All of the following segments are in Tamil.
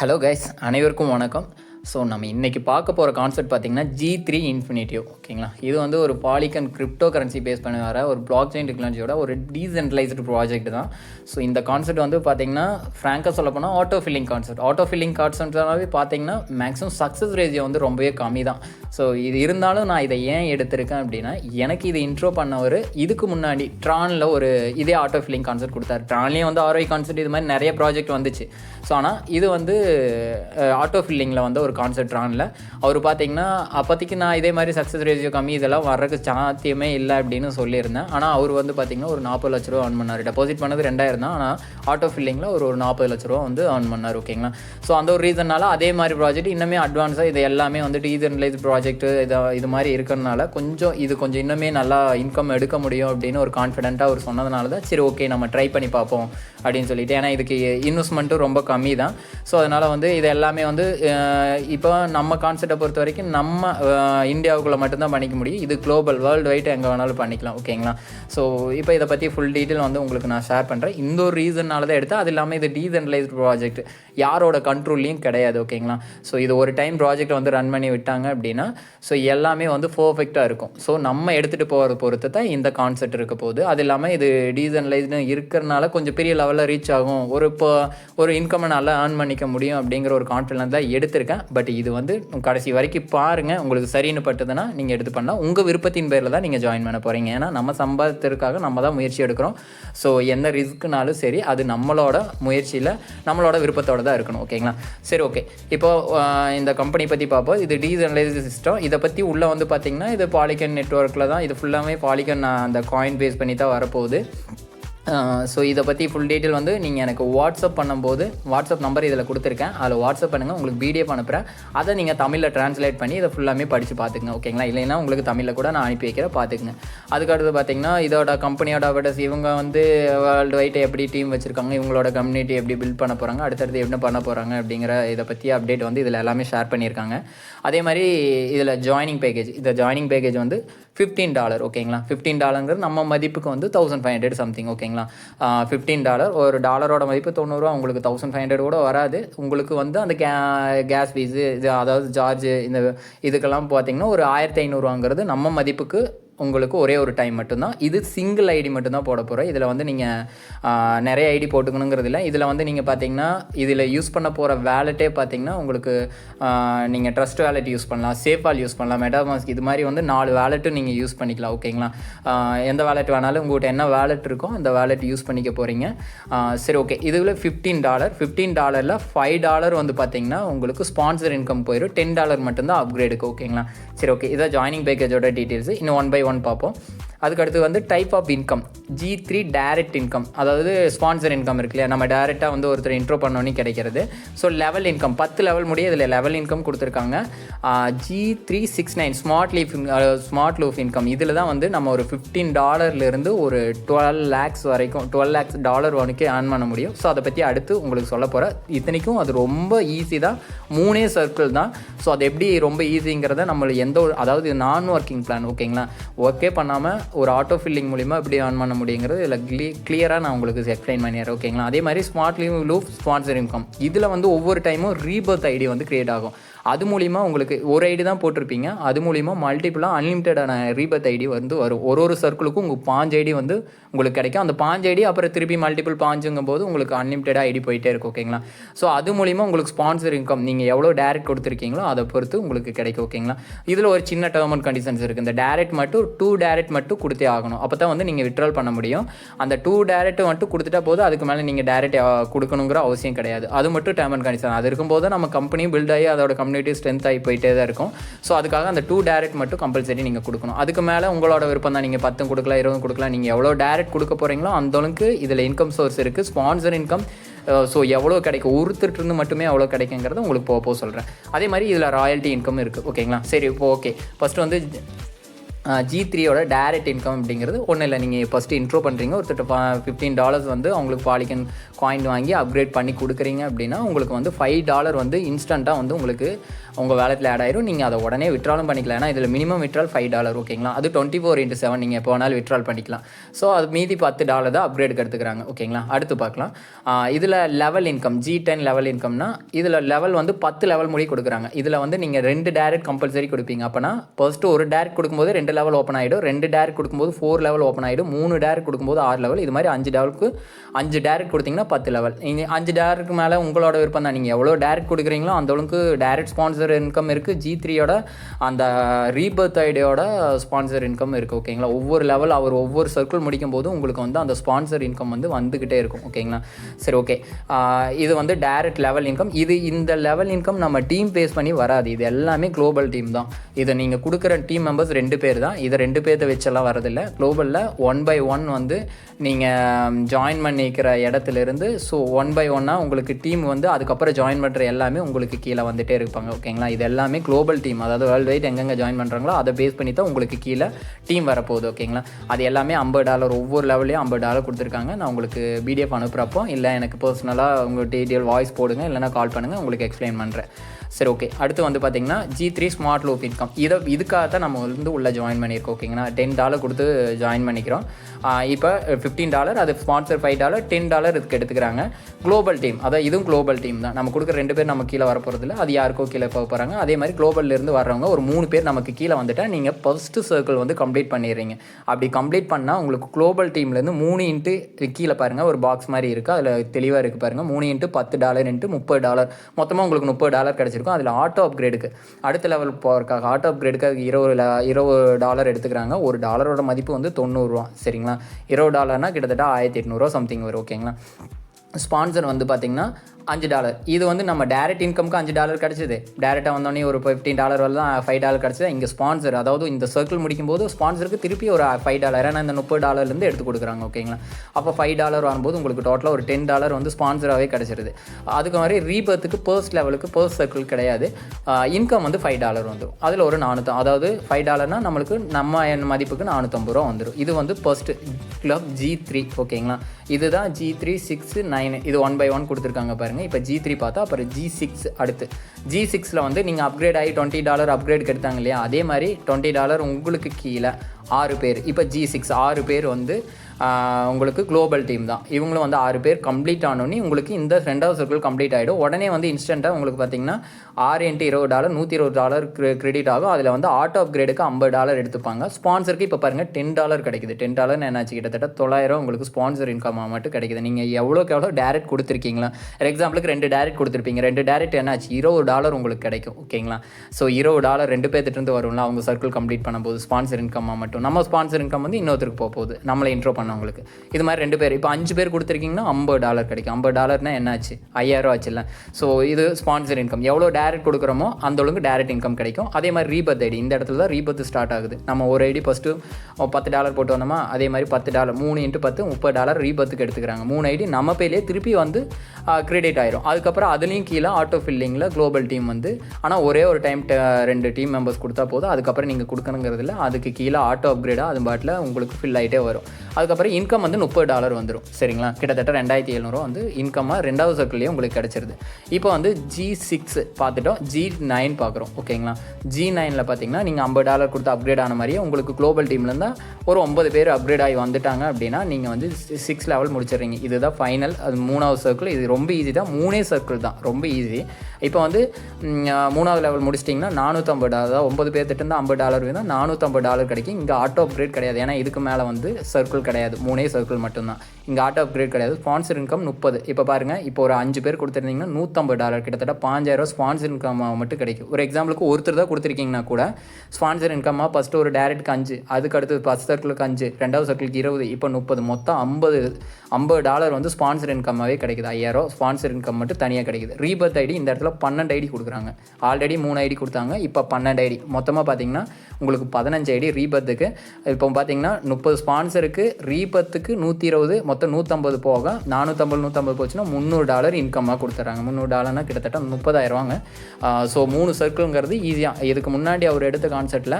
ஹலோ கைஸ் அனைவருக்கும் வணக்கம். ஸோ நம்ம இன்றைக்கி பார்க்க போகிற கான்செப்ட் பார்த்தீங்கன்னா ஜி த்ரீ இன்ஃபினிட்டிவ் ஓகேங்களா இது வந்து ஒரு பாலிகன் கிரிப்டோ கரன்சி பேஸ் பண்ணி வர ஒரு பிளாக் செயின் டெக்னாலஜியோட ஒரு டீசென்ட்ரலைஸ்டு ப்ராஜெக்ட் தான். ஸோ இந்த கான்செப்ட் வந்து பார்த்திங்கன்னா ஃப்ராங்காக சொல்ல போனால் auto filling concept auto filling கான்செப்ட்னாவே பார்த்திங்கன்னா மேக்ஸிமம் சக்ஸஸ் ரேஜியோ வந்து ரொம்பவே கம்மி தான். ஸோ இது இருந்தாலும் நான் இதை ஏன் எடுத்திருக்கேன் அப்படின்னா எனக்கு இது இன்ட்ரோ பண்ணவர் இதுக்கு முன்னாடி ட்ரானில் ஒரு இதே ஆட்டோ ஃபில்லிங் கான்செப்ட் கொடுத்தாரு. ட்ரான்லேயும் வந்து ஆர்ஐ கான்செப்ட் இது மாதிரி நிறைய ப்ராஜெக்ட் வந்துச்சு. ஸோ ஆனால் இது வந்து ஆட்டோ ஃபில்லிங்கில் வந்து ஒரு கான்செப்ட் ட்ரானில் அவர் பார்த்தீங்கன்னா அப்போதைக்கு நான் இதே மாதிரி சக்ஸஸ் ரேஷியோ கம்மி இதெல்லாம் வர்றதுக்கு சாத்தியமே இல்லை அப்படின்னு சொல்லியிருந்தேன். ஆனால் அவர் வந்து பார்த்தீங்கன்னா ஒரு நாற்பது லட்ச ரூபா ஆன் பண்ணார். டெபாசிட் பண்ணது ரெண்டாயிரம் தான். ஆனால் ஆட்டோ ஃபில்லிங்கில் ஒரு ஒரு நாற்பது லட்ச ரூபா வந்து ஆன் பண்ணார் ஓகேங்களா ஸோ அந்த ஒரு ரீசன்னால அதே மாதிரி ப்ராஜெக்ட் இன்னுமே அட்வான்ஸாக இது எல்லாமே வந்து இது ப்ராஜெக்ட் இது இது மாதிரி இருக்கிறதுனால கொஞ்சம் இது கொஞ்சம் இன்னுமே நல்லா இன்கம் எடுக்க முடியும் அப்படின்னு ஒரு கான்ஃபிடென்ட்டாக அவர் சொன்னதுனால தான் சரி ஓகே நம்ம ட்ரை பண்ணி பார்ப்போம் அப்படின்னு சொல்லிட்டு. ஏன்னா இதுக்கு இன்வெஸ்ட்மெண்ட்டும் ரொம்ப கம்மி தான் ஸோ அதனால் வந்து இது எல்லாமே வந்து இப்போ நம்ம கான்செப்டை பொறுத்த வரைக்கும் நம்ம இந்தியாவுக்குள்ளே மட்டும்தான் பண்ணிக்க முடியும். இது குளோபல் வேர்ல்டு வைட் எங்கே வேணாலும் பண்ணிக்கலாம் ஓகேங்களா ஸோ இப்போ இதை பற்றி ஃபுல் டீட்டெயில் வந்து உங்களுக்கு நான் ஷேர் பண்ணுறேன் இந்த ஒரு ரீசன்னால தான் எடுத்து அது இல்லாமல் இது டீசென்ட்ரலைஸ்டு ப்ராஜெக்ட் யாரோட கண்ட்ரோல்லையும் கிடையாது ஓகேங்களா ஸோ இது ஒரு டைம் ப்ராஜெக்ட் வந்து ரன் பண்ணி விட்டாங்க அப்படின்னா ஸோ எல்லாமே வந்து பர்ஃபெக்டாக இருக்கும். ஸோ நம்ம எடுத்துகிட்டு போகிறத பொறுத்து தான் இந்த கான்செப்ட் இருக்க போகுது. அது இல்லாமல் இது டீசனலைஸ்டு இருக்கிறனால கொஞ்சம் பெரிய லெவலில் ரீச் ஆகும். ஒரு இப்போ ஒரு இன்கம் நல்லா ஏர்ன் பண்ணிக்க முடியும் அப்படிங்கிற ஒரு கான்ஃபிடன்ஸ் தான் எடுத்திருக்கேன். பட் இது வந்து கடைசி வரைக்கும் பாருங்கள் உங்களுக்கு சரின்னு பட்டுதுன்னா நீங்கள் எடுத்து பண்ணால் உங்கள் விருப்பத்தின் பேரில் தான் நீங்கள் ஜாயின் பண்ண போகிறீங்க ஏன்னா நம்ம சம்பாதத்திற்காக நம்ம தான் முயற்சி எடுக்கிறோம். ஸோ எந்த ரிஸ்க்குனாலும் சரி அது நம்மளோட முயற்சியில் நம்மளோட விருப்பத்தோடு தான் இருக்கணும். ஓகேங்களா சரி ஓகே இப்போ இந்த கம்பெனி பற்றி பார்ப்போம். இது டீசனலைஸ் சிஸ்டம் இதை பற்றி உள்ளே வந்து பார்த்திங்கன்னா இது பாலிகன் நெட்ஒர்க்கில் தான் இது ஃபுல்லாமே பாலிகன் அந்த காயின் பேஸ் பண்ணி தான் வரப்போகுது. ஸோ இதை பற்றி ஃபுல் டீட்டெயில் வந்து நீங்கள் எனக்கு வாட்ஸ்அப் பண்ணும்போது வாட்ஸ்அப் நம்பர் இதில் கொடுத்துருக்கேன். அதில் வாட்ஸ்அப் பண்ணுங்கள் உங்களுக்கு பிடிஎஃப் அனுப்புகிறேன் அதை நீங்கள் தமிழில் ட்ரான்ஸ்லேட் பண்ணி இதை ஃபுல்லாமே படித்து பார்த்துக்குங்க ஓகேங்களா இல்லைன்னா உங்களுக்கு தமிழில் கூட நான் அனுப்பி வைக்கிறேன் பார்த்துக்குங்க. அதுக்கடுத்து பார்த்தீங்கன்னா இதோட கம்பெனியோட அட்வர்டைஸ் இவங்க வந்து வேர்ல்டு வைட்டை எப்படி டீம் வச்சுருக்காங்க இவங்களோட கம்யூனிட்டி எப்படி பில்ட் பண்ண போகிறாங்க அடுத்தடுத்து என்ன பண்ண போகிறாங்க அப்படிங்கிற இதை பற்றி அப்டேட் வந்து இதில் எல்லாமே ஷேர் பண்ணியிருக்காங்க. அதே மாதிரி இதில் ஜாயினிங் பேக்கேஜ் இந்த ஜாயினிங் பேக்கேஜ் வந்து ஃபிஃப்டீன் டாலர் ஓகேங்களா? ஃபிஃப்டீன் டாலருங்கிறது நம்ம மதிப்புக்கு வந்து தௌசண்ட் ஃபைவ் ஹண்ட்ரட் சம்திங் ஓகேங்களா? ஃபிஃப்டீன் டாலர் ஒரு டாலரோட மதிப்பு தொண்ணூறுரூவா உங்களுக்கு தௌசண்ட் ஃபைவ் ஹண்ட்ரட் கூட வராது. உங்களுக்கு வந்து அந்த கே கேஸ் ஃபீஸு இது அதாவது சார்ஜு இந்த இதுக்கெல்லாம் பார்த்தீங்கன்னா ஒரு ஆயிரத்தி ஐநூறுவாங்கிறது நம்ம மதிப்புக்கு உங்களுக்கு ஒரே ஒரு டைம் மட்டும்தான். இது சிங்கிள் ஐடி மட்டும்தான் போட போகிறோம் இதில் வந்து நீங்கள் நிறைய ஐடி போட்டுக்கணுங்கிறது இல்லை. இதில் வந்து நீங்கள் பார்த்தீங்கன்னா இதில் யூஸ் பண்ண போகிற வேலெட்டே பார்த்தீங்கன்னா உங்களுக்கு நீங்கள் ட்ரஸ்ட் வேலெட் யூஸ் பண்ணலாம். சேஃபால் யூஸ் பண்ணலாம். மெட்டாமாஸ்க் இது மாதிரி வந்து நாலு வேலெட்டும் நீங்கள் யூஸ் பண்ணிக்கலாம். ஓகேங்களா எந்த வேலெட் வேணாலும் உங்கள்கிட்ட என்ன வேலெட் இருக்கோ அந்த வேலெட் யூஸ் பண்ணிக்க போகிறீங்க சரி ஓகே இதில் ஃபிஃப்டீன் டாலர் ஃபிஃப்டீன் டாலரில் ஃபைவ் டாலர் வந்து பார்த்தீங்கன்னா உங்களுக்கு ஸ்பான்சர் இன்கம் போயிடும் டென் டாலர் மட்டும்தான் அப்கிரேடுக்கு ஓகேங்களா சரி ஓகே இதான் ஜாயினிங் பேக்கேஜோட டீட்டெயில்ஸ் இன்னும் ஒன் பை ஒன் பார்ப்போம். அதுக்கடுத்து வந்து type of income G three direct income அதாவது ஸ்பான்சர் இன்கம் இருக்கு இல்லையா? நம்ம டேரெக்டாக வந்து ஒருத்தர் இன்ட்ரோ பண்ணோன்னே கிடைக்கிறது. ஸோ லெவல் இன்கம் பத்து லெவல் முடிய இதில் லெவல் இன்கம் கொடுத்துருக்காங்க. G three six nine smart leaf smart loop income இதில் தான் வந்து நம்ம ஒரு ஃபிஃப்டீன் டாலர்லேருந்து ஒரு டுவெல் லேக்ஸ் வரைக்கும் டுவெல் லேக்ஸ் டாலர் வரைக்கும் ஏர்ன் பண்ண முடியும். ஸோ அதை பற்றி அடுத்து உங்களுக்கு சொல்ல போகிறேன் இத்தனைக்கும் அது ரொம்ப ஈஸி தான். மூணே சர்க்கிள் தான். ஸோ அது எப்படி ரொம்ப ஈஸிங்கிறத நம்ம எந்த ஒரு அதாவது நான் ஒர்க்கிங் பிளான் ஓகேங்களா ஒர்க்கே பண்ணாமல் ஒரு ஆட்டோ ஃபில்லிங் மூலிமா எப்படி ஆன் பண்ண முடியுங்கிறது இதில் க்ளீ கிளியராக நான் உங்களுக்கு எக்ஸ்பிளைன் பண்ணிடுறேன் ஓகேங்களா அதே மாதிரி smart leave loop sponsor income இதில் வந்து ஒவ்வொரு டைமும் ரீபர்த் ஐடி வந்து க்ரியேட் ஆகும். அது மூலிமா உங்களுக்கு ஒரு ஐடி தான் போட்டிருப்பீங்க. அது மூலிமா மல்டிபிளாக அன்லிமிட்டடான ரீபர்த் ஐடி வந்து வரும். ஒரு ஒரு சர்க்கிளுக்கும் உங்கள் பாஞ்சு ஐடி வந்து உங்களுக்கு கிடைக்கும். அந்த பாஞ்சு ஐடி அப்புறம் திருப்பி மல்டிபிள் பாஞ்சுங்கும் போது உங்களுக்கு அன்லிமிட்டடாக ஐடி போயிட்டே இருக்கும் ஓகேங்களா ஸோ அது மூலிமா உங்களுக்கு ஸ்பான்சர் இன்கம் நீங்கள் எவ்வளோ டேரெக்ட் கொடுத்துருக்கீங்களோ அதை பொறுத்து உங்களுக்கு கிடைக்கும் ஓகேங்களா இதில் ஒரு சின்ன டேர்ம் அண்ட் கண்டிஷன்ஸ் இருக்குது இந்த டேரெக்ட் மட்டும் டூ டேரெக்ட் மட்டும் கொடுத்தே ஆகணும். அப்போ தான் வந்து நீங்கள் விட்ரால் பண்ண முடியும். அந்த டூ டேரக்ட்டு மட்டும் கொடுத்துட்டா போதும். அதுக்கு மேலே நீங்கள் டேரக்ட் கொடுக்கணுங்கிற அவசியம் கிடையாது. அது மட்டும் டேர்ம் அண்ட் கண்டிஷன் அது இருக்கும்போது நம்ம கம்பெனியும் பில்ட் ஆகி அதோட கம்யூனிட்டி ஸ்ட்ரென்த் ஆகி போயிட்டே தான் இருக்கும். ஸோ அதுக்காக அந்த டூ டேரெக்ட் மட்டும் கம்பல்சரி நீங்கள் கொடுக்கணும். அதுக்கு மேலே உங்களோட விருப்பம் தான் நீங்கள் பத்தும் கொடுக்கலாம் இருபதும் கொடுக்கலாம். நீங்கள் எவ்வளோ டேரெக்ட் கொடுக்க போகிறீங்களோ அந்த அளவுக்கு இதில் இன்கம் சோர்ஸ் இருக்குது ஸ்பான்சர் இன்கம் ஸோ எவ்வளோ கிடைக்கும்? ஒருத்தர்கிட்ட மட்டுமே எவ்வளோ கிடைக்குங்கிறத உங்களுக்கு போக போக சொல்கிறேன் அதே மாதிரி இதில் ராயல்ட்டி இன்கம் இருக்குது ஓகேங்களா சரி இப்போ ஓகே ஃபஸ்ட்டு வந்து ஜி த்ரீயோட டேரக்ட் இன்கம் அப்படிங்கிறது ஒன்றும் இல்லை. நீங்கள் ஃபஸ்ட்டு இன்ட்ரோ பண்ணுறீங்க ஒருத்தர் ஃபிஃப்டீன் டாலர்ஸ் வந்து அவங்களுக்கு பாலிகன் காயின் வாங்கி அப்கிரேட் பண்ணி கொடுக்குறீங்க அப்படின்னா உங்களுக்கு வந்து ஃபைவ் டாலர் வந்து இன்ஸ்டண்ட்டாக வந்து உங்களுக்கு உங்கள் வேலத்தில் ஆட் ஆயிரும். நீங்கள் அதை உடனே விட்ராலும் பண்ணிக்கலாம். ஏன்னா இதில் மினிமம் விட்ரால் ஃபைவ் டாலர் ஓகேங்களா அது டுவெண்ட்டி ஃபோர் இன்ட்டு செவன் நீங்கள் எப்போ வேணாலும் விட்ரால் பண்ணிக்கலாம். ஸோ அது மீதி பத்து டாலர் தான் அப்கிரேடுக்கு எடுத்துக்கிறாங்க ஓகேங்களா அடுத்து பார்க்கலாம். இதில் level income G ten level இன்கம்னா இதில் லெவல் வந்து பத்து லெவல் முடி கொடுக்குறாங்க. இதில் வந்து நீங்கள் ரெண்டு டேரக்ட் கம்பல்சரி கொடுப்பீங்க. அப்போனா ஃபர்ஸ்ட்டு ஒரு டேரக்ட் கொடுக்கும்போது ரெண்டு லெவல் ஓப்பன் ஆகிடும் ரெண்டு டேரக்ட் கொடுக்கும்போது ஃபோர் லெவல் ஓப்பன் ஆகிடும் மூணு டேரக்ட் கொடுக்கும்போது ஆறு லெவல் இது மாதிரி அஞ்சு லெவலுக்கு அஞ்சு டேரக்ட் கொடுத்தீங்கன்னா பத்து லெவல் நீங்கள் அஞ்சு டேரக்ட் மேலே உங்களோட விருப்பம் தான். நீங்கள் எவ்வளோ டேரக்ட் கொடுக்குறீங்களோ அந்த அளவுக்கு டேரக்ட் ஸ்பான்சர் இன்கம் இருக்குது ஜி த்ரீயோட அந்த ரீபர்த் ஐடியோட ஸ்பான்சர் இன்கம் இருக்குது ஓகேங்களா ஒவ்வொரு லெவல் அவர் ஒவ்வொரு சர்க்கிள் முடிக்கும் போது உங்களுக்கு வந்து அந்த ஸ்பான்சர் இன்கம் வந்து வந்துக்கிட்டே இருக்கும். ஓகேங்களா சரி ஓகே இது வந்து டேரக்ட் லெவல் இன்கம் இது இந்த லெவல் இன்கம் நம்ம டீம் பேஸ் பண்ணி வராது. இது எல்லாமே குளோபல் டீம் தான். இதை நீங்கள் கொடுக்குற டீம் மெம்பர்ஸ் ரெண்டு பேர் தான் இதை ரெண்டு பேர்த்த வச்செல்லாம் வரதில்லை குளோபலில் ஒன் பை ஒன் வந்து நீங்கள் ஜாயின் பண்ணிக்கிற இடத்துலேருந்து ஸோ ஒன் பை ஒன்னாக உங்களுக்கு டீம் வந்து அதுக்கப்புறம் ஜாயின் பண்ணுற எல்லாமே உங்களுக்கு கீழே வந்துகிட்டே இருப்பாங்க. ஓகேங்களா இது எல்லாமே குளோபல் டீம் அதாவது வேர்ல்டு வைட் எங்கெங்கே ஜாயின் பண்ணுறாங்களோ அதை பேஸ் பண்ணி தான் உங்களுக்கு கீழே டீம் வரப்போகுது. ஓகேங்களா அது எல்லாமே ஐம்பது டாலர் ஒவ்வொரு லெவலையும் ஐம்பது டாலர் கொடுத்துருக்காங்க. நான் உங்களுக்கு பிடிஎஃப் அனுப்புகிறப்போ இல்லை எனக்கு பர்சனலாக உங்கள் டீட்டெயில் வாய்ஸ் போடுங்க. இல்லைனா கால் பண்ணுங்கள் உங்களுக்கு எக்ஸ்பிளைன் பண்ணுறேன் சரி ஓகே அடுத்து வந்து பார்த்தீங்கன்னா G three smart loop income இதை இதுக்காக தான் நம்ம வந்து உள்ளே ஜாயின் பண்ணியிருக்கோம் ஓகேங்களா டென் டாலர் கொடுத்து ஜாயின் பண்ணிக்கிறோம். இப்போ ஃபிஃப்டீன் டாலர் அது sponsor five dollar ten dollar இதுக்கு எடுத்துக்கிறாங்க. குளோபல் டீம் அதான் இதுவும் குளோபல் டீம் தான். நம்ம கொடுக்குற ரெண்டு பேர் நம்ம கீழே வரப்போகிறதில்ல அது யாருக்கோ கீழே போக போகிறாங்க அதே மாதிரி குளோபல்லேருந்து வர்றவங்க ஒரு மூணு பேர் நமக்கு கீழே வந்துட்டால் நீங்கள் ஃபஸ்ட்டு சர்க்கிள் வந்து கம்ப்ளீட் பண்ணிடுறீங்க. அப்படி கம்ப்ளீட் பண்ணால் உங்களுக்கு குளோபல் டீம்லேருந்து மூணு இன்ட்டு கீழே பாருங்கள் ஒரு பாக்ஸ் மாதிரி இருக்குது அதில் தெளிவாக இருக்குது பாருங்கள் மூணு இன்ட்டு பத்து டாலர் இன்ட்டு முப்பது டாலர் மொத்தமாக உங்களுக்கு முப்பது டாலர் கிடச்சிருக்கும். அதில் ஆட்டோ அப்கிரேடுக்கு அடுத்த லெவல் போகிறக்காக ஆட்டோ அப்கிரேடுக்காக இருபது இருபது டாலர் எடுத்துக்கிறாங்க. ஒரு டாலரோட மதிப்பு வந்து தொண்ணூறுரூவா சரிங்களா? இருபது டாலர்னா கிட்டத்தட்ட ஆயிரத்தி எட்நூறுவா சம்திங் வரும் ஓகேங்களா ஸ்பான்சர் வந்து பார்த்திங்கன்னா அஞ்சு டாலர். இது வந்து நம்ம டேரக்ட் இன்கம்க்கு அஞ்சு டாலர் கிடச்சிது. டேரெக்டாக வந்தோடனே ஒரு ஃபிஃப்டீன் டாலர் வரலாம் ஃபைவ் டாலர் கிடச்சிது. இங்கே ஸ்பான்சர் அதாவது இந்த சர்க்கிள் முடிக்கும் போது ஸ்பான்சருக்கு திருப்பி ஒரு ஃபைவ் டாலர் ஏன்னா இந்த முப்பது டாலர்லேருந்து எடுத்து கொடுக்குறாங்க ஓகேங்களா அப்போ ஃபைவ் டாலர் வரும்போது உங்களுக்கு டோட்டலாக ஒரு டென் டாலர் வந்து ஸ்பான்சராகவே கிடச்சிருது. அதுக்கு மாதிரி ரீபர்த்துக்கு பர்ஸ்ட் லெவலுக்கு பர்ஸ் சர்க்கிள் கிடையாது. இன்கம் வந்து ஃபைவ் டாலர் வந்துடும் அதில் ஒரு நானூற்று அதாவது ஃபைவ் டாலர்னால் நம்மளுக்கு நம்ம என் மதிப்புக்கு நானூற்றம்பது ரூபா வந்துடும் இது வந்து ஃபர்ஸ்ட் கிளப் ஜி த்ரீ ஓகேங்களா இதுதான் ஜி த்ரீ சிக்ஸ் நைன் இது ஒன் பை ஒன் கொடுத்துருக்காங்க பாருங்கள் இப்போ ஜி த்ரீ பார்த்தா அப்புறம் ஜி சிக்ஸ் அடுத்து. ஜி சிக்ஸில் வந்து நீங்கள் அப்கிரேட் ஆகி டுவெண்ட்டி டாலர் அப்கிரேட் எடுத்தாங்க இல்லையா? அதே மாதிரி டுவெண்ட்டி டாலர் உங்களுக்கு கீழே ஆறு பேர். இப்போ ஜி சிக்ஸ் ஆறு பேர் வந்து உங்களுக்கு குளோபல் டீம் தான். இவங்களும் வந்து ஆறு பேர் கம்ப்ளீட் ஆனோடனே உங்களுக்கு இந்த ரெண்டாவது சர்க்கிள் கம்ப்ளீட் ஆகிடும் உடனே வந்து இன்ஸ்டண்ட்டாக உங்களுக்கு பார்த்தீங்கன்னா ஆறு இன்ட்டு இருபது டாலர் நூற்றி இருபது டாலர் கிரெடிட் ஆகும். அதில் வந்து ஆட்டோ அப்கிரேடுக்கு ஐம்பது டாலர் எடுத்துப்பாங்க. ஸ்பான்சருக்கு இப்போ பாருங்கள் டென் டாலர் கிடைக்குது. டென் டாலர் என்னாச்சு? கிட்டத்தட்ட தொள்ளாயிரம் உங்களுக்கு ஸ்பான்சர் இன்கம் மட்டும் கிடைக்குது. நீங்கள் எவ்வளோக்கு எவ்வளோ டேரக்ட் கொடுத்துருக்கீங்களா? ஃபார் எக்ஸாம்பிளுக்கு ரெண்டு டேரக்ட் கொடுத்துருப்பீங்க. ரெண்டு டேரக்ட் என்னாச்சு? இருபது டாலர் உங்களுக்கு கிடைக்கும். ஓகேங்களா ஸோ இருபது டாலர் ரெண்டு பேர்த்துட்டு வரும்ல அவங்க சர்க்கிள் கம்ப்ளீட் பண்ணும்போது ஸ்பான்சர் இன்கம் மட்டும். நம்ம ஸ்பான்சர் இன்கம் வந்து இன்னொருத்தருக்கு போக போகுது. நம்மளை இன்ட்ரோ உங்களுக்கு. இது மாதிரி ரெண்டு பேர். இப்போ அஞ்சு பேர் கொடுத்துருக்கீங்கன்னா ஐம்பது டாலர் கிடைக்கும். ஐம்பது டாலர்னா என்னாச்சு? ஐயாயிரம் ஆச்சுல்ல. ஸோ இது ஸ்பான்சர் இன்கம் எவ்வளோ டேரக்ட் கொடுக்குறோமோ அந்த அளவுக்கு டேரக்ட் இன்கம் கிடைக்கும். அதே மாதிரி ரீபத் ஐடி இந்த இடத்துல தான் ரீபத் ஸ்டார்ட் ஆகுது. நம்ம ஒரு ஐடி ஃபஸ்ட்டு பத்து டாலர் போட்டு வந்தோமா அதே மாதிரி பத்து டாலர் மூணு இன்ட்டு பத்து முப்பது டாலர் ரீபத்துக்கு எடுத்துக்கிறாங்க. மூணு ஐடி நம்ம பேர்லேயே திருப்பி வந்து கிரெடிட் ஆயிரும். அதுக்கப்புறம் அதுலேயும் கீழே ஆட்டோ ஃபில்லிங்கில் குளோபல் டீம் வந்து ஆனால் ஒரே ஒரு டைம் ரெண்டு டீம் மெம்பர்ஸ் கொடுத்தா போதும். அதுக்கப்புறம் நீங்கள் கொடுக்கணுங்கிறதுல அதுக்கு கீழே ஆட்டோ அப்கிரேடாக அது பாட்டில் உங்களுக்கு ஃபில் ஆகிட்டே வரும். அதுக்கப்புறம் இன்கம் வந்து முப்பது டாலர் வந்துடும் சரிங்களா? கிட்டத்தட்ட ரெண்டாயிரத்தி எழுநூறுவா வந்து இன்கமாக ரெண்டாவது சர்க்கிள்லேயே உங்களுக்கு கிடச்சிருது. இப்போ வந்து ஜி சிக்ஸ் பார்த்துட்டோம். ஜி நைன் பார்க்குறோம். ஓகேங்களா? ஜி நைனில் பார்த்தீங்கன்னா நீங்கள் ஐம்பது டாலர் கொடுத்து அப்கிரேட் ஆன மாதிரியே உங்களுக்கு குளோபல் டீம்லேருந்து ஒரு ஒன்பது பேர் அப்கிரேட் ஆகி வந்துட்டாங்க அப்படின்னா நீங்கள் வந்து சிக்ஸ் லெவல் முடிச்சிடுறீங்க. இதுதான் ஃபைனல் அது மூணாவது சர்க்கிள் இது ரொம்ப ஈஸி தான். மூணே சர்க்கிள் தான். ரொம்ப ஈஸி இப்போ வந்து மூணாவது லெவல் முடிச்சிட்டிங்கன்னா நானூற்றம்பது டாலர். தான் ஒம்பது பேர்த்திட்ட திட்டம் ஐம்பது டாலர் வேணும் நானூற்றம்பது டாலர் கிடைக்கும். இங்கே ஆட்டோ அப்கிரேட் கிடையாது. ஏன்னா இதுக்கு மேலே வந்து சர்க்கிள் கிடையாது. மூணே சர்க்கிள் மட்டும்தான். இங்கே ஆட்டோ அப்கிரேட் கிடையாது. ஸ்பான்சர் இன்கம் முப்பது. இப்போ பாருங்கள் இப்போ ஒரு அஞ்சு பேர் கொடுத்துருந்தீங்கன்னா நூற்றம்பது டாலர் கிட்டத்தட்ட பாஞ்சாயிரம் ஸ்பான்சர் இன்கம் மட்டும் கிடைக்கும். ஒரு எக்ஸாம்பிளுக்கு ஒருத்தர் தான் கொடுத்துருக்கீங்கன்னா கூட ஸ்பான்சர் இன்கம்மாக ஃபஸ்ட்டு ஒரு டேரக்ட்க்கு அஞ்சு அதுக்கு அடுத்து ஃபஸ்ட் சர்க்கிளுக்கு அஞ்சு ரெண்டாவது சர்க்கிளுக்கு இருபது இப்போ முப்பது. மொத்தம் ஐம்பது ஐம்பது டாலர் வந்து ஸ்பான்சர் இன்கம்மாகவே கிடைக்குது. ஐயாயிரம் ஸ்பான்சர் இன்கம் மட்டும் தனியாக கிடைக்குது. ரீபர்த் ஐடி இந்த இடத்துல பன்னெண்டு ஐடி கொடுக்குறாங்க. ஆல்ரெடி மூணு ஐடி கொடுத்தாங்க இப்போ பன்னெண்டு ஐடி மொத்தமாக பார்த்தீங்கன்னா உங்களுக்கு பதினஞ்சு ஐடி ரீபர்த்துக்கு இப்போ பார்த்தீங்கன்னா முப்பது ஸ்பான்சருக்கு ரீபர்த்துக்கு நூற்றி இருபது மொத்தம் நூற்றம்பது போக நானூற்றம்பது நூற்றம்பது போச்சுன்னா முந்நூறு டாலர் இன்கம்மாக கொடுத்துட்றாங்க முந்நூறு டாலர்னா கிட்டத்தட்ட முப்பதாயிரவாங்க ஸோ மூணு சர்க்கிள்ங்கிறது ஈஸியாக இதுக்கு முன்னாடி அவர் எடுத்த கான்செப்டில்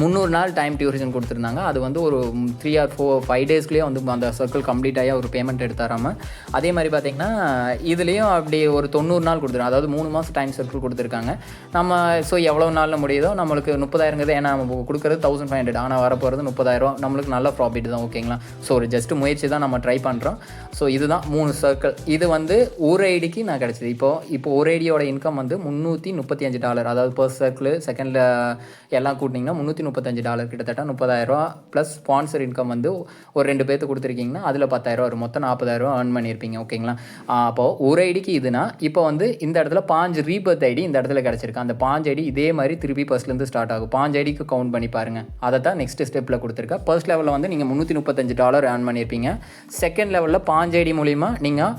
முந்நூறு நாள் டைம் டியூரேஷன் கொடுத்துருந்தாங்க. அது வந்து ஒரு த்ரீ ஆர் ஃபோர் ஃபைவ் டேஸ்க்குலேயே வந்து அந்த சர்க்கிள் கம்ப்ளீட் ஆகி ஒரு பேமெண்ட் எடுத்தாராம. அதே மாதிரி பார்த்திங்கன்னா இதுலேயும் அப்படி ஒரு தொண்ணூறு நாள் கொடுத்துருக்காங்க. அதாவது மூணு மாதம் டைம் சர்க்கிள் கொடுத்துருக்காங்க. நம்ம ஸோ எவ்வளோ நாளில் முடியுதோ நம்மளுக்கு முப்பதாயிரங்கிறது ஏன்னா நம்ம கொடுக்குறது தௌசண்ட் ஃபைவ் ஹண்ட்ரட் ஆனால் வரப்போகிறது முப்பதாயிரம் நம்மளுக்கு நல்ல ப்ராஃபிட் தான் ஓகேங்களா ஸோ ஒரு ஜஸ்ட் முயற்சி தான் நம்ம ட்ரை பண்ணுறோம் ஸோ இதுதான் மூணு சர்க்கிள் இது வந்து ஒரு ஐடிக்கு நான் கிடச்சிது. இப்போது இப்போ ஒரு ஐடியோட இன்கம் வந்து முந்நூற்றி முப்பத்தி அஞ்சு டாலர் அதாவது பர் சர்க்கிள் செகண்டில் எல்லாம் கூட்டிங்கன்னா முந்நூற்றி முப்பத்தஞ்சு டாலர் கிட்டத்தட்ட முப்பதாயிரரூவா ப்ளஸ் ஸ்பான்சர் இன்கம் வந்து ஒரு ரெண்டு பேர்த்து கொடுத்துருக்கீங்கன்னா அதில் பத்தாயிரரூவா வரும். மொத்தம் நாற்பதாயிரரூவா ஏர்ன் பண்ணியிருப்பீங்க ஓகேங்களா? அப்போது ஒரு ஐடிக்கு இதுனா இப்போ வந்து இந்த இடத்துல பாஞ்சு ரீபர்த் ஐடி இந்த இடத்துல கிடச்சிருக்கு. அந்த பாஞ்சு ஐடி இதே மாதிரி திருப்பி ஃபர்ஸ்ட்லேருந்து ஸ்டார்ட் ஆகும். பாஞ்சு ஐடிக்கு கவுண்ட் பண்ணி பாருங்கள் அதை தான் நெக்ஸ்ட் ஸ்டெப்பில் கொடுத்துருக்கேன் ஃபர்ஸ்ட் லெவலில் வந்து நீங்கள் முந்நூற்றி முப்பத்தஞ்சு டாலர் ஏர்ன் பண்ணியிருப்பீங்க. செகண்ட் லெவலில் பாஞ்சு ஐடி மூலிமா நீங்கள்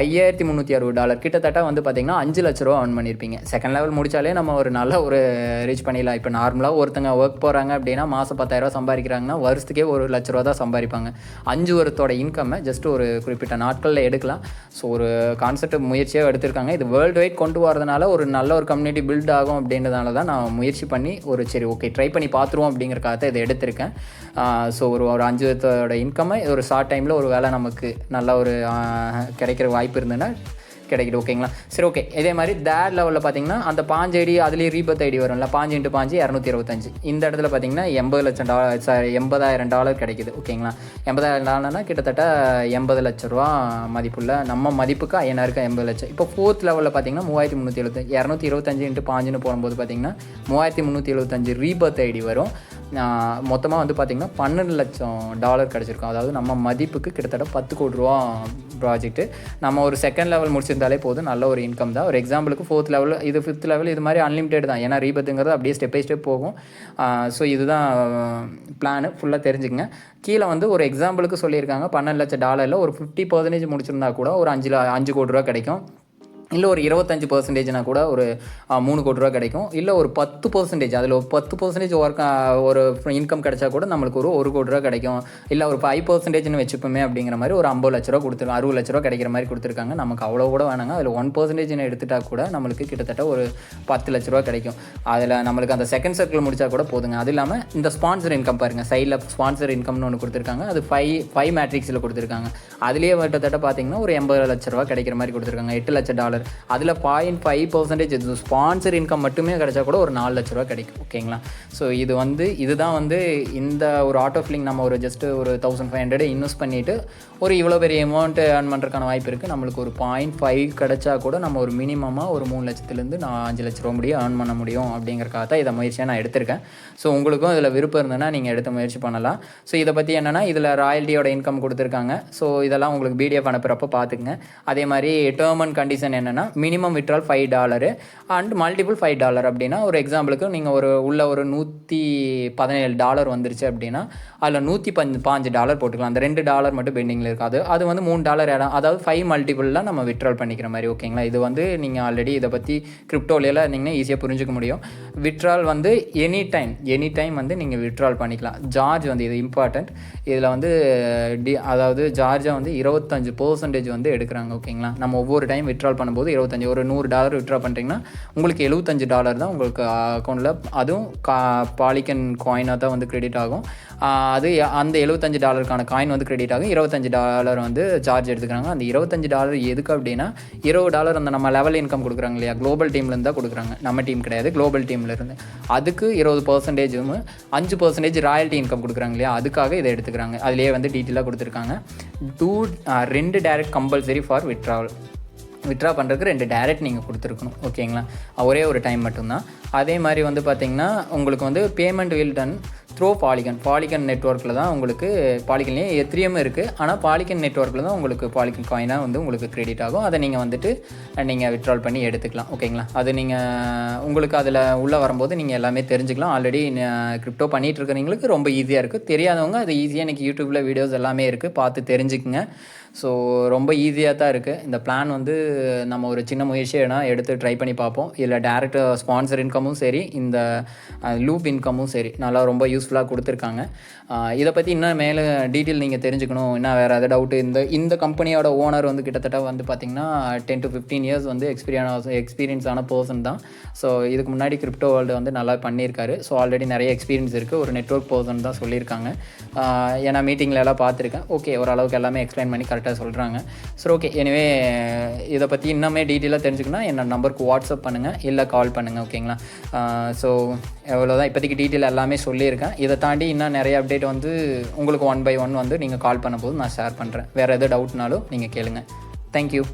ஐயாயிரத்தி முந்நூற்றி அறுபது டாலர். கிட்டத்தட்ட வந்து பார்த்தீங்கன்னா அஞ்சு லட்ச ரூபா ஏர்ன் பண்ணியிருப்பீங்க. செகண்ட் லெவல் முடிச்சாலே நம்ம ஒரு நல்ல ஒரு ரீச் பண்ணிடலாம். இப்போ நார்மலாக ஒருத்தங்க ஒர்க் போகிறாங்க அப்படின்னா மாதம் பத்தாயிரரூவா சம்பாதிக்கிறாங்கன்னா வருஷத்துக்கே ஒரு லட்ச ரூபா தான் சம்பாதிப்பாங்க. அஞ்சு வருத்தோட இன்கம்மை ஜஸ்ட் ஒரு குறிப்பிட்ட நாட்களில் எடுக்கலாம். ஸோ ஒரு கான்செப்ட் முயற்சியாக எடுத்திருக்காங்க. இது வேர்ல்டு வைட் கொண்டு வரதுனால ஒரு நல்ல ஒரு கம்யூனிட்டி பில்ட் ஆகும் அப்படின்றதுனால தான் நான் முயற்சி பண்ணி ஒரு சரி ஓகே ட்ரை பண்ணி பார்த்துருவோம் அப்படிங்கிறக்காக தான் இதை எடுத்திருக்கேன். ஸோ ஒரு ஒரு அஞ்சு வருத்தோட இன்கம்மை ஒரு ஷார்ட் டைமில் ஒரு வேலை நமக்கு நல்ல ஒரு கிடைக்கிற வாய்ப்பு இருந்ததுன்னா கிடைக்குது ஓகேங்களா? சரி ஓகே. இதே மாதிரி தேட் லெவலில் பார்த்தீங்கன்னா அந்த பாஞ்சு ஐடி அதுலேயே ரீபத் ஐடி வரும்ல பாஞ்சு இன்ட்டு பாஞ்சு இரநூத்தி இருபத்தஞ்சு. இந்த இடத்துல பார்த்தீங்கன்னா எண்பது லட்சம் டாலர் சாரி எண்பதாயிரம் டாலர் கிடைக்குது ஓகேங்களா? எண்பதாயிரம் டாலர்னா கிட்டத்தட்ட எண்பது லட்ச ரூபா மதிப்புள்ள நம்ம மதிப்புக்கு ஐயனாருக்கு எண்பது லட்சம். இப்போ ஃபோர்த் லெவலில் பார்த்தீங்கன்னா மூவாயிரத்தி முந்நூற்றி எழுபத்தஞ்சு இரநூத்தி இருபத்தஞ்சு இன்ட்டு பாஞ்சுன்னு போகும்போது பார்த்தீங்கன்னா மூவாயிரத்தி முந்நூற்றி எழுபத்தஞ்சு ரீபத் ஐடி வரும். மொத்தமாக வந்து பார்த்திங்கன்னா பன்னெண்டு லட்சம் டாலர் கிடச்சிருக்கும். அதாவது நம்ம மதிப்புக்கு கிட்டத்தட்ட பத்து கோடி ரூபா ப்ராஜெக்ட்டு நம்ம ஒரு செகண்ட் லெவல் முடிச்சிருந்தாலே போதும் நல்ல ஒரு இன்கம் தான். ஒரு எக்ஸாம்பிளுக்கு ஃபோர்த் லெவல் இது ஃபிஃப்த் லெவல் இது மாதிரி அன்லிமிட்டெட் தான். ஏன்னா ரீபத்துங்கிறது அப்படியே ஸ்டெப் பை ஸ்டெப் போகும். ஸோ இதுதான் பிளானு ஃபுல்லாக தெரிஞ்சுக்கங்க. கீழே வந்து ஒரு எக்ஸாம்பிளுக்கு சொல்லியிருக்காங்க பன்னெண்டு லட்சம் டாலரில் ஒரு ஃபிஃப்டி பர்சன்டேஜ் முடிச்சிருந்தா கூட ஒரு அஞ்சு அஞ்சு கோடி ரூபா கிடைக்கும். இல்லை ஒரு இருபத்தஞ்சி பர்சன்டேஜ்னா கூட ஒரு மூணு கோடி ரூபா கிடைக்கும். இல்லை ஒரு பத்து பர்சன்டேஜ் அதில் ஒரு பத்து பர்சன்டேஜ் ஒர்க் ஒரு இன்கம் கிடைச்சா கூட நம்மளுக்கு ஒரு ஒரு கோடி ரூபா கிடைக்கும். இல்லை ஒரு ஃபைவ் பர்சன்டேஜ்னு வச்சுப்போமே அப்படிங்கிற மாதிரி ஒரு ஐம்பது லட்ச ரூபா கொடுத்துருக்காங்க அறுபது லட்ச ரூபா கிடைக்கிற மாதிரி கொடுத்துருக்காங்க. நமக்கு அவ்வளோ கூட வேணாங்க. அதில் ஒன் பர்சன்டேஜ்னு எடுத்துட்டா கூட நம்மளுக்கு கிட்டத்தட்ட ஒரு பத்து லட்ச ரூபா கிடைக்கும். அதில் நம்மளுக்கு அந்த செகண்ட் சர்க்கிள் முடிச்சா கூட போதுங்க. அது இல்லாமல் இந்த ஸ்பான்சர் இன்கம் பாருங்கள் சைடில் ஸ்பான்சர் இன்கம்னு ஒன்று கொடுத்துருக்காங்க. அது ஃபைவ் ஃபைவ் மேட்ரிக்ஸில் கொடுத்துருக்காங்க. அதுலேயே கிட்டத்தட்ட பார்த்தீங்கன்னா ஒரு எண்பது லட்ச ரூபா கிடைக்கிற மாதிரி கொடுத்துருக்காங்க. எட்டு லட்சம் டாலர் அதில் point five percentage sponsor income மட்டுமே கிடைச்சா கூட ஒரு நாலு லட்ச ரூபா கிடைக்கும். ஓகேங்களா ஸோ இது வந்து இதுதான் வந்து இந்த ஒரு ஆட்டோ ஃபில்லிங் நம்ம ஒரு ஜஸ்ட் ஒரு தௌசண்ட் ஃபைவ் ஹண்ட்ரட் இன்வெஸ்ட் பண்ணிவிட்டு ஒரு இவ்வளோ பெரிய அமௌண்ட் ஏர்ன் பண்ணுறதுக்கான வாய்ப்பு இருக்குது நம்மளுக்கு ஒரு பாயிண்ட் ஃபைவ் கிடைச்சா கூட நம்ம ஒரு மினிமமாக ஒரு மூணு லட்சத்துலேருந்து நான் அஞ்சு லட்ச ரூபா முடியும் ஏர்ன் பண்ண முடியும் அப்படிங்கிறக்காக தான் இதை முயற்சியாக நான் எடுத்திருக்கேன். ஸோ உங்களுக்கும் இதில் விருப்பம் இருந்ததுன்னா நீங்கள் எடுத்து முயற்சி பண்ணலாம். ஸோ இதை பற்றி என்னென்னா இதில் ராயல்ட்டியோட இன்கம் கொடுத்துருக்காங்க. ஸோ இதெல்லாம் உங்களுக்கு பிடிஎஃப் அனுப்புகிறப்ப பார்த்துக்குங்க. அதே மாதிரி டேர்ம் அண்ட் கண்டிஷன் என்னென்னா minimum withdrawal five dollar and multiple five dollar அப்படின்னா ஒரு எக்ஸாம்பிளுக்கு நீங்கள் ஒரு உள்ள ஒரு நூற்றி பதினேழு டாலர் வந்துருச்சு அப்படின்னா அதில் நூற்றி பஞ்சு பாஞ்சு டாலர் போட்டுக்கலாம். அந்த ரெண்டு டாலர் மட்டும் பெண்டிங்கில் இருக்காது. அது வந்து மூணு டாலர் இடம் அதாவது ஃபைவ் மல்டிபிளில் நம்ம விட்ரால் பண்ணிக்கிற மாதிரி ஓகேங்களா இது வந்து நீங்கள் ஆல்ரெடி இதை பற்றி கிரிப்டோலையெல்லாம் இருந்தீங்கன்னா ஈஸியாக புரிஞ்சுக்க முடியும். விட்ரால் வந்து எனி டைம் எனி டைம் வந்து நீங்கள் விட்ரால் பண்ணிக்கலாம். ஜார்ஜ் வந்து இது இம்பார்ட்டண்ட் இதில் வந்து டி அதாவது ஜார்ஜாக வந்து இருபத்தஞ்சு பர்சன்டேஜ் வந்து எடுக்கிறாங்க ஓகேங்களா நம்ம ஒவ்வொரு டைம் விட்ரால் பண்ணும்போது இருபத்தஞ்சி ஒரு நூறு டாலர் விட்ரா பண்ணுறீங்கன்னா உங்களுக்கு எழுபத்தஞ்சு டாலர் தான் உங்களுக்கு அக்கௌண்ட்டில் அதுவும் கா பாலிக்கன் காயினாக தான் வந்து கிரெடிட் ஆகும். அது அந்த எழுபத்தஞ்சு டாலருக்கான காயின் வந்து கிரெடிட் ஆகும். இருபத்தஞ்சு டாலர் வந்து சார்ஜ் எடுத்துக்கிறாங்க. அந்த இருபத்தஞ்சு டாலர் எதுக்கு அப்படின்னா இருபது டாலர் அந்த நம்ம லெவல் இன்கம் கொடுக்குறாங்க இல்லையா? குளோபல் டீம்லேருந்து தான் கொடுக்குறாங்க. நம்ம டீம் கிடையாது குளோபல் டீம்லேருந்து அதுக்கு இருபது பர்சன்டேஜும் அஞ்சு பர்சன்டேஜ் ராயல்ட்டி இன்கம் கொடுக்குறாங்க இல்லையா? அதுக்காக இதை எடுத்துக்கிறாங்க. அதுலேயே வந்து டீட்டெயிலாக கொடுத்துருக்காங்க. டூ ரெண்டு direct compulsory for withdrawal withdraw பண்ணுறதுக்கு ரெண்டு டேரக்ட் நீங்கள் கொடுத்துருக்கணும் ஓகேங்களா ஒரே ஒரு டைம் மட்டும்தான். அதே மாதிரி வந்து பார்த்தீங்கன்னா உங்களுக்கு வந்து payment will done through Polygon Polygon நெட்ஒர்க்கில் தான் உங்களுக்கு பாலிகன்லேயே எத்ரியம் இருக்குது ஆனால் பாலிகன் நெட்ஒர்க்கில் தான் உங்களுக்கு பாலிகன் காயினாக வந்து உங்களுக்கு கிரெடிட் ஆகும். அதை நீங்கள் வந்துட்டு நீங்கள் விட்ரால் பண்ணி எடுத்துக்கலாம் ஓகேங்களா அது நீங்கள் உங்களுக்கு அதில் உள்ளே வரும்போது நீங்கள் எல்லாமே தெரிஞ்சுக்கலாம். ஆல்ரெடி கிரிப்டோ பண்ணிகிட்டு இருக்கிறவங்களுக்கு ரொம்ப ஈஸியாக இருக்குது தெரியாதவங்க அது ஈஸியாக இன்றைக்கி யூடியூப்பில் வீடியோஸ் எல்லாமே இருக்குது பார்த்து தெரிஞ்சுக்குங்க. ஸோ ரொம்ப ஈஸியாக தான் இருக்குது இந்த பிளான் வந்து நம்ம ஒரு சின்ன முயற்சியை எடுத்து ட்ரை பண்ணி பார்ப்போம். இல்லை டேரக்ட் ஸ்பான்சர் இன்கமும் சரி இந்த லூப் இன்கமும் சரி. நல்லா ரொம்ப யூஸ்ஃபுல்லாக கொடுத்துருக்காங்க. இதை பற்றி இன்னும் மேலே டீட்டெயில் நீங்கள் தெரிஞ்சுக்கணும். என்ன வேறு எதாவது டவுட்டு இந்த இந்த கம்பெனியோட ஓனர் வந்து கிட்டத்தட்ட வந்து பார்த்திங்கன்னா டென் டு ஃபிஃப்டீன் இயர்ஸ் வந்து எக்ஸ்பீரியன்ஸ் எக்ஸ்பீரியன்ஸான பர்சன் தான். ஸோ இதுக்கு முன்னாடி கிரிப்டோ வேர்ல்டு வந்து நல்லா பண்ணியிருக்காரு. ஸோ ஆல்ரெடி நிறைய எக்ஸ்பீரியன்ஸ் இருக்குது ஒரு நெட்ஒர்க் பர்சன் தான் சொல்லியிருக்காங்க. ஏன்னா மீட்டிங்கில் எல்லாம் பார்த்துருக்கேன். ஓகே ஓரளவுக்கு எல்லாமே எக்ஸ்பிளைன் பண்ணி கரெக்டாக சொல்கிறாங்க. சரி ஓகே எனிவே இதை பற்றி இன்னுமே டீட்டெயிலாக தெரிஞ்சுக்கணும் என்னோட நம்பருக்கு வாட்ஸ்அப் பண்ணுங்கள் இல்லை கால் பண்ணுங்கள் ஓகேங்களா ஸோ எவ்வளோதான் இப்போதைக்கு டீட்டெயில் எல்லாமே சொல்லியிருக்கேன். இதை தாண்டி இன்னும் நிறைய அப்டேட் வந்து உங்களுக்கு ஒன் பை ஒன் வந்து நீங்கள் கால் பண்ணும்போது நான் ஷேர் பண்ணுறேன் வேறு எதாவது டவுட்னாலும் நீங்கள் கேளுங்கள் தேங்க்யூ